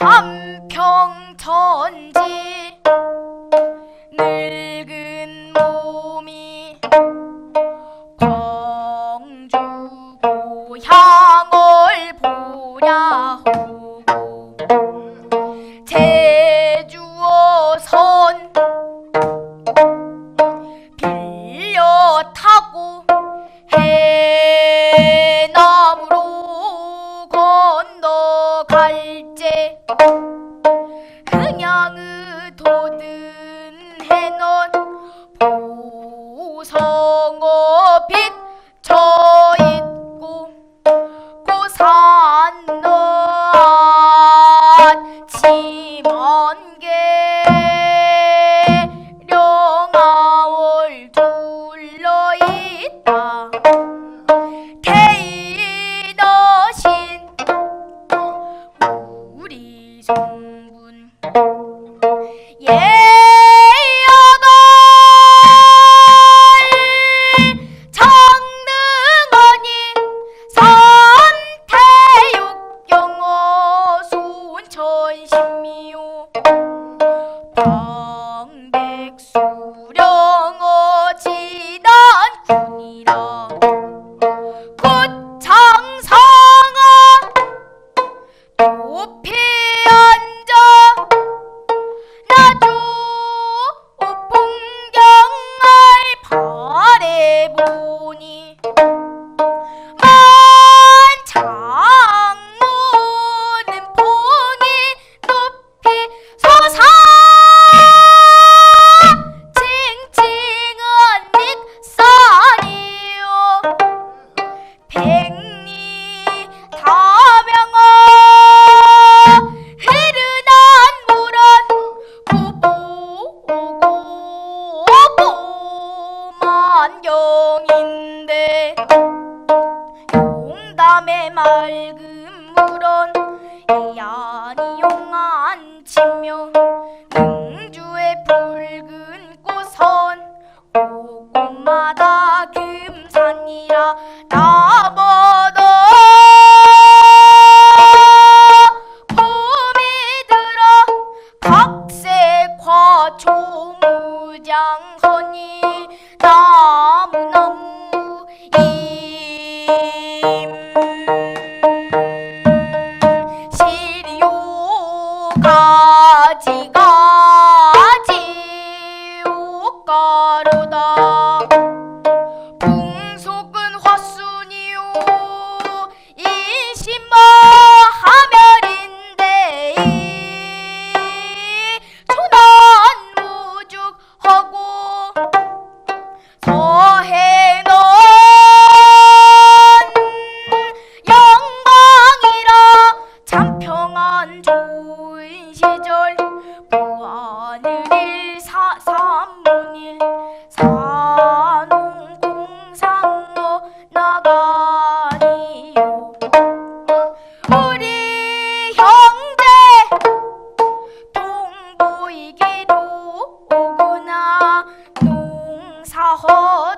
함평천지 늙은 몸이 광주고향 그녀의 도둑 밤에 맑은 물은 이안이 용한 치며 등주의 붉은 꽃은 오곳마다 금산이라 나보도 봄이 들어 각색화 조무장허니 나무나무 임 home.